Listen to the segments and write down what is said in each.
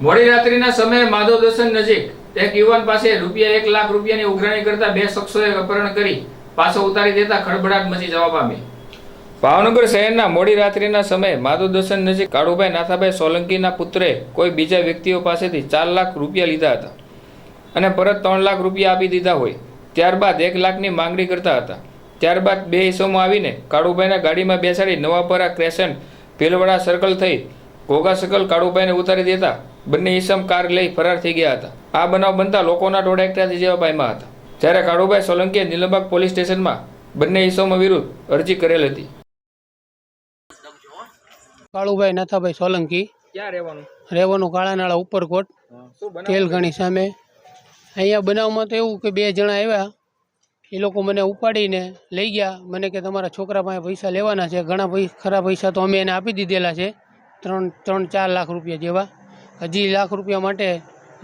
મોડી રાત્રિના સમયે માધવ દર્શન નજીક એક યુવાન પાસે રૂપિયા એક લાખ રૂપિયાની ઉઘરાણી કરતા બે શખ્સોએ અપહરણ કરી પાછો ઉતારી દેતા ખળભળાટ મચી જવા પામી. ભાવનગર શહેરના મોડી રાત્રિના સમયે માધવ દર્શન નજીક કાળુભાઈ નાથાભાઈ સોલંકીના પુત્રે કોઈ બીજા વ્યક્તિઓ પાસેથી ચાર લાખ રૂપિયા લીધા હતા અને પરત ત્રણ લાખ રૂપિયા આપી દીધા હોય. ત્યારબાદ એક લાખની માંગણી કરતા હતા. ત્યારબાદ બે હિસ્સોમાં આવીને કાળુભાઈના ગાડીમાં બેસાડી નવાપરા ક્રેસન્ટ ભીલવાડા સર્કલ થઈ ઘોઘા સર્કલ કાળુભાઈને ઉતારી દેતા બંને ઈસમ કાર લઈ ફરાર થઈ ગયા હતા. આ બનાવ બનતા લોકોના ટોળા એકઠા જેવા પાયમાં હતા. જ્યારે કાળુભાઈ સોલંકીએ નીલમબાગ પોલીસ સ્ટેશનમાં બંને ઈસમો વિરુદ્ધ અરજી કરેલ હતી. કાળુભાઈ નાથાભાઈ સોલંકી. ક્યાં રહેવાનું? રહેવાનું કાળાનાળા ઉપરકોટ. તેલઘણી સામે. અહીંયા બનાવમાં તો એવું કે બે જણા આવ્યા. એ લોકો મને ઉપાડીને લઈ ગયા. મને કે તમારા છોકરા પાસે પૈસા લેવાના છે. ઘણા પૈસા ખરા પૈસા તો અમે એને આપી દીધેલા છે. ત્રણ ત્રણ ચાર લાખ રૂપિયા જેવા. હજી લાખ રૂપિયા માટે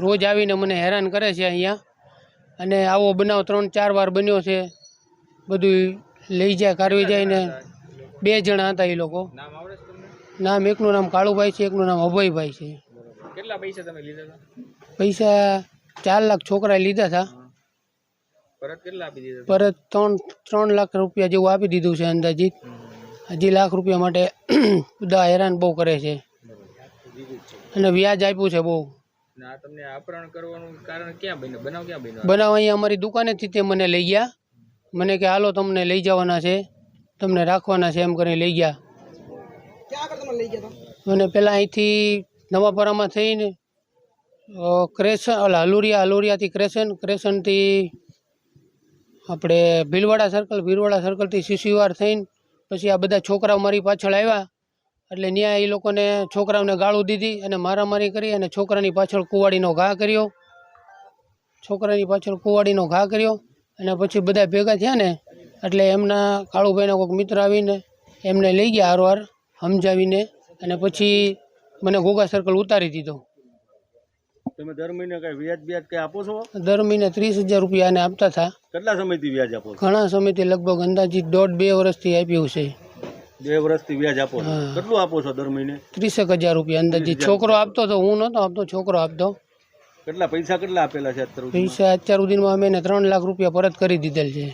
રોજ આવીને મને હેરાન કરે છે અહીંયા. અને આવો બનાવ ત્રણ ચાર વાર બન્યો છે. બધું લઈ જાય કારવી જાય ને બે જણા હતા એ લોકો. નામ એકનું નામ કાળુભાઈ છે એકનું નામ અભયભાઈ છે. કેટલા પૈસા તમે લીધા હતા? પૈસા ચાર લાખ છોકરાએ લીધા હતા. પરત કેટલા આપી દીધા પરત ત્રણ ત્રણ લાખ રૂપિયા જેવું આપી દીધું છે અંદાજિત. હજી લાખ રૂપિયા માટે બધા હેરાન બહુ કરે છે. અને વ્યાજ આપ્યું છે બહુ. ના તમને અપહરણ કરવાનું કારણ ક્યાં બન્યું? બનાવ ક્યાં બન્યો? બનાવ અહીંયા અમારી દુકાનેથી તે મને લઈ ગયા. મને કે હાલો તમને લઈ જવાના છે. તમને રાખવાના છે એમ કરીને લઈ ગયા. અને પહેલાં અહીંથી નવાપરામાં થઈને ક્રેશન ઓલા હલુરિયા હલુરિયાથી ક્રેશન ક્રેશનથી આપણે ભીલવાડા સર્કલ ભીલવાડા સર્કલથી શિશુવાર થઈને પછી આ બધા છોકરાઓ મારી પાછળ આવ્યા. એટલે ત્યાં એ લોકોને છોકરાઓને ગાળું દીધી અને મારામારી કરી અને છોકરાની પાછળ કુવાડીનો ઘા કર્યો. છોકરાની પાછળ કુવાડીનો ઘા કર્યો અને પછી બધા ભેગા થયા ને એટલે એમના કાળુભાઈના કોઈક મિત્ર આવીને એમને લઈ ગયા હારવાર સમજાવીને અને પછી મને ઘોઘા સર્કલ ઉતારી દીધો. તમે દર મહિને કઈ વ્યાજ વ્યાજ કઈ આપો છો? દર મહિને ત્રીસ હજાર રૂપિયા એને આપતા હતા. કેટલા સમયથી વ્યાજ આપો ઘણા સમયથી લગભગ અંદાજિત દોઢ બે વર્ષથી આપ્યું છે. બે વર્ષથી વ્યાજ આપો કેટલું આપો છો દર મહિને? ત્રીસેક હજાર રૂપિયા અંદાજે છોકરો આપતો હતો હું નહોતો આપતો છોકરો આપતો. કેટલા પૈસા કેટલા આપેલા છે અત્યાર સુધીમાં? પૈસા અત્યાર સુધીમાં અમે ત્રણ લાખ રૂપિયા પરત કરી દીધેલ છે.